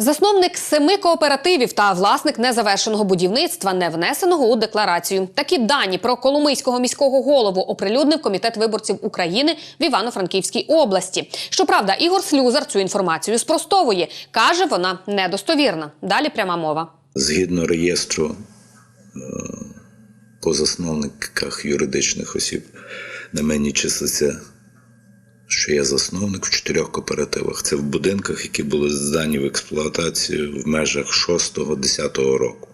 Засновник семи кооперативів та власник незавершеного будівництва, не внесеного у декларацію. Такі дані про Коломийського міського голову оприлюднив комітет виборців України в Івано-Франківській області. Щоправда, Ігор Слюзар цю інформацію спростовує. каже, вона недостовірна. Далі пряма мова. Згідно реєстру е, по засновниках юридичних осіб, на мені числиться, що я засновник в чотирьох кооперативах. Це в будинках, які були здані в експлуатацію в межах 6-10 року.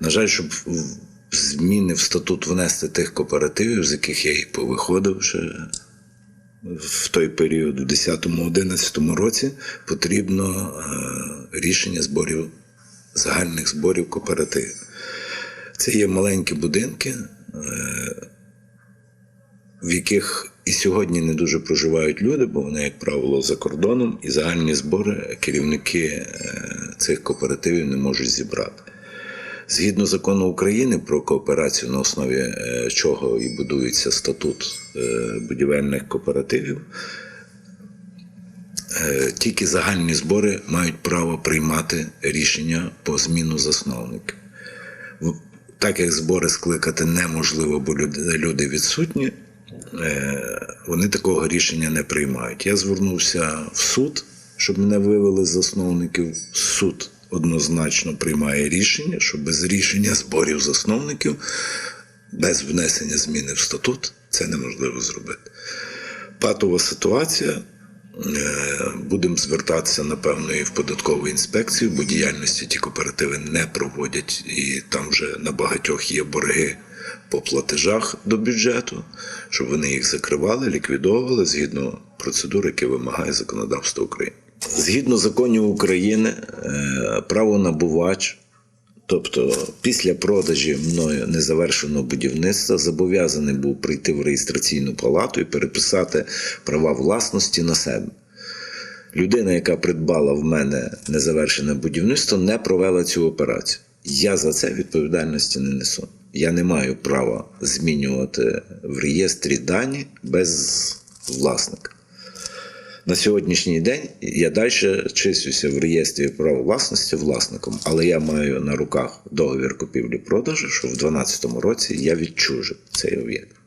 На жаль, щоб зміни в статут внести тих кооперативів, з яких я і повиходив вже в той період, в 10-11 році, потрібно е, рішення зборів загальних зборів кооперативів. Це є маленькі будинки, е, в яких і сьогодні не дуже проживають люди, бо вони, як правило, за кордоном, і загальні збори керівники е, цих кооперативів не можуть зібрати. Згідно закону України про кооперацію, на основі е, чого і будується статут е, будівельних кооперативів, тільки загальні збори мають право приймати рішення по зміну засновників. Так як збори скликати неможливо, бо люди відсутні, вони такого рішення не приймають. Я звернувся в суд, щоб мене вивели з засновників. Суд однозначно приймає рішення, що без рішення зборів засновників, без внесення зміни в статут, це неможливо зробити. Патова ситуація. Е, Будемо звертатися, напевно, і в податкову інспекцію, бо діяльності ті кооперативи не проводять, і там вже на багатьох є борги по платежах до бюджету, щоб вони їх закривали, ліквідовували згідно процедур, які вимагає законодавство України. Згідно законів України, е, правонабувач Тобто, після продажі мною незавершеного будівництва зобов'язаний був прийти в реєстраційну палату і переписати права власності на себе. Людина, яка придбала в мене незавершене будівництво, не провела цю операцію. Я за це відповідальності не несу. Я не маю права змінювати в реєстрі дані без власника. На сьогоднішній день я далі числюся в реєстрі права власності власником, але я маю на руках договір купівлі-продажу, що в 2012 році я відчужив цей об'єкт.